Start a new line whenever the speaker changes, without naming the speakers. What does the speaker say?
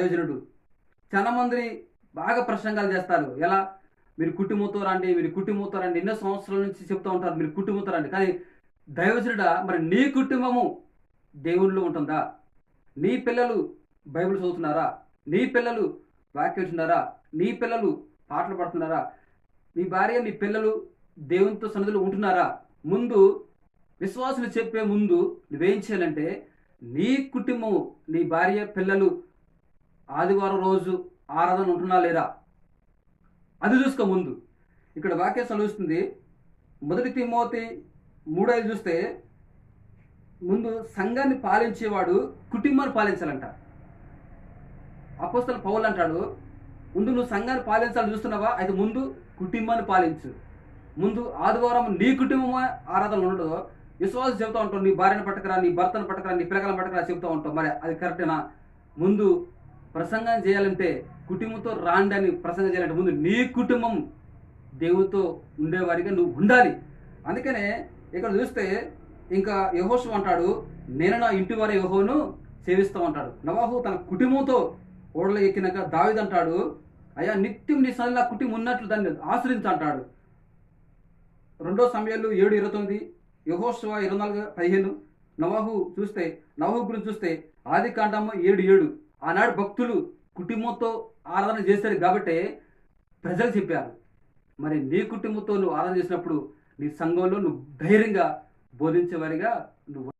దైవజనుడు చాలా మంది బాగా ప్రసంగాలు చేస్తారు. ఎలా? మీరు కుటుంబంతో రండి మీరు కుటుంబంతో రండి. ఎన్నో సంవత్సరాల నుంచి చెప్తూ ఉంటారు మీరు కుటుంబంతో రండి. కానీ దైవజనుడా మరి నీ కుటుంబము దేవుళ్ళు ఉంటుందా? నీ పిల్లలు బైబిల్ చదువుతున్నారా? నీ పిల్లలు వాక్యం నీ పిల్లలు పాటలు పాడుతున్నారా? నీ భార్య నీ పిల్లలు దేవునితో సన్నిధిలో ఉంటున్నారా? ముందు విశ్వాసులు చెప్పే ముందు నువ్వేం చేయాలంటే నీ కుటుంబం నీ భార్య పిల్లలు ఆదివారం రోజు ఆరాధన ఉంటున్నా లేరా? అది చూసుకో ముందు. ఇక్కడ వాక్యం చదువుతుంది. మొదటి తిమోతి మూడో చూస్తే ముందు సంఘాన్ని పాలించేవాడు కుటుంబాన్ని పాలించాలంట. అపోస్తల పౌలు అంటాడు ముందు నువ్వు సంఘాన్ని పాలించాలని చూస్తున్నావా? అయితే ముందు కుటుంబాన్ని పాలించు. ముందు ఆదివారం నీ కుటుంబం ఆరాధన ఉండదు విశ్వాసం చెబుతూ ఉంటావు నీ భార్యను పట్టకరా నీ భర్తను పట్టకరా నీ పిల్లలను పట్టకరా చెబుతూ ఉంటావు. మరి అది కరెక్టేనా? ముందు ప్రసంగం చేయాలంటే కుటుంబంతో రాండి అని ప్రసంగం చేయాలంటే ముందు నీ కుటుంబం దేవుడితో ఉండేవారిగా నువ్వు ఉండాలి. అందుకనే ఇక్కడ చూస్తే ఇంకా యహోషు అంటాడు నేను నా ఇంటి వారి యహోను సేవిస్తాం అంటాడు నవాహు తన కుటుంబంతో ఓడలు ఎక్కినాక దావిద్ అంటాడు అయ్యా నిత్యం నీ సన్నిధిలో కుటుంబం ఉన్నట్లు దాన్ని ఆశ్రయించంటాడు రెండో సమయాలు ఏడు ఇరవై తొమ్మిది యహోశివ ఇరవై నాలుగు పదిహేను నవాహు చూస్తే నవాహు గురించి చూస్తే ఆది కాండము ఏడు ఏడు. ఆనాడు భక్తులు కుటుంబంతో ఆరాధన చేశారు కాబట్టి ప్రజలు చెప్పారు. మరి నీ కుటుంబంతో నువ్వు ఆరాధన చేసినప్పుడు నీ సంఘంలో నువ్వు ధైర్యంగా బోధించేవారిగా నువ్వు